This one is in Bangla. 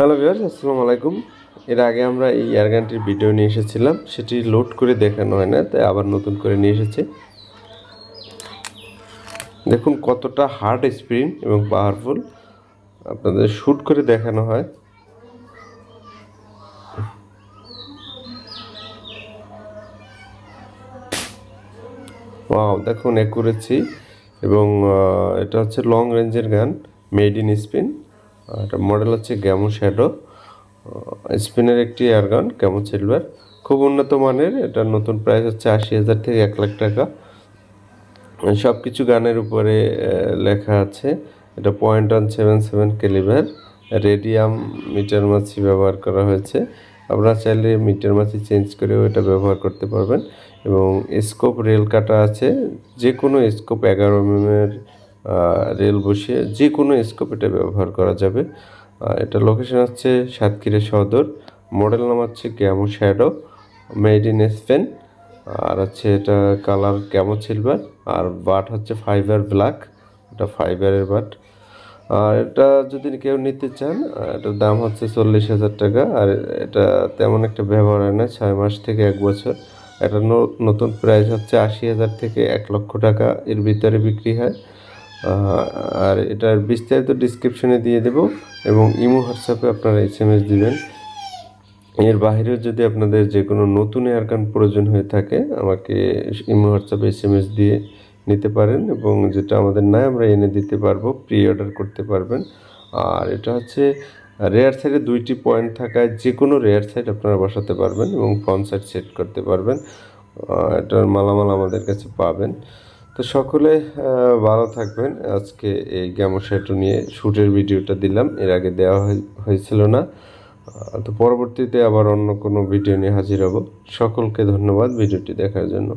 হ্যালো ভিউয়ার্স, আসসালামু আলাইকুম। এর আগে আমরা এই এয়ারগানটির ভিডিও নিয়ে এসেছিলাম। সেটি লোড করে দেখানো হয় না, তাই আবার নতুন করে নিয়ে এসেছি। দেখুন কতটা হার্ড স্প্রিন এবং পাওয়ারফুল আপনাদের শ্যুট করে দেখানো হয়। ওয়াও দেখুন একুরেছি এবং এটা হচ্ছে লং রেঞ্জের গান মেড ইন স্পিন এটা মডেল হচ্ছে গ্যামো শ্যাডো স্পিনের একটি এয়ার গান গ্যামো সিলভার খুব উন্নত মানের, এটা নতুন প্রাইস হচ্ছে আশি হাজার থেকে এক লাখ টাকা। সব কিছু গানের উপরে লেখা আছে। এটা point one seven seven caliber radium মিটার মাছি ব্যবহার করা হয়েছে। আপনারা চাইলে মিটার মাছি চেঞ্জ করেও এটা ব্যবহার করতে পারবেন। এবং স্কোপ রেল কাটা আছে। যে কোনো স্কোপ এগারো এমএমের রেল বসিয়ে যে কোনো স্কোপ এটা ব্যবহার করা যাবে। এটা লোকেশন হচ্ছে সাতক্ষীরা সদর মডেল নাম হচ্ছে Gamo Shadow made in Spain আর হচ্ছে এটা কালার ক্যামো সিলভার আর বাট হচ্ছে ফাইবার ব্ল্যাক এটা ফাইবারের বাট আর এটা যদি কেউ নিতে চান এটার দাম হচ্ছে চল্লিশ হাজার টাকা, আর এটা তেমন একটা ব্যবহার হয় না, ছয় মাস থেকে এক বছর। এটা নতুন প্রাইস হচ্ছে আশি হাজার থেকে এক লক্ষ টাকা, এর ভিতরে বিক্রি হয়। আর এটার বিস্তারিত ডিসক্রিপশনে দিয়ে দেব এবং ইমো হোয়াটসঅ্যাপে আপনারা এস এম এস দিবেন। এর বাইরেও যদি আপনাদের যে কোনো নতুন এয়ারগান প্রয়োজন হয়ে থাকে, আমাকে ইমো হোয়াটসঅ্যাপে এস এম এস দিয়ে নিতে পারেন এবং যেটা আমাদের নাই, আমরা এনে দিতে পারব প্রি অর্ডার করতে পারবেন। আর এটা হচ্ছে রেয়ার সাইডে দুইটি পয়েন্ট থাকায় যে কোনো রেয়ার সাইড আপনারা বসাতে পারবেন এবং ফ্রন্ট সাইড সেট করতে পারবেন। এটার মালামাল আমাদের কাছে পাবেন। তো সকলে ভালো থাকবেন। আজকে এই গ্যামোসাইটো নিয়ে শ্যুটের ভিডিওটা দিলাম। এর আগে দেওয়া হয়ে- হয়েছিল না। তো পরবর্তীতে আবার অন্য কোনো ভিডিও নিয়ে হাজির হব। সকলকে ধন্যবাদ ভিডিওটি দেখার জন্য।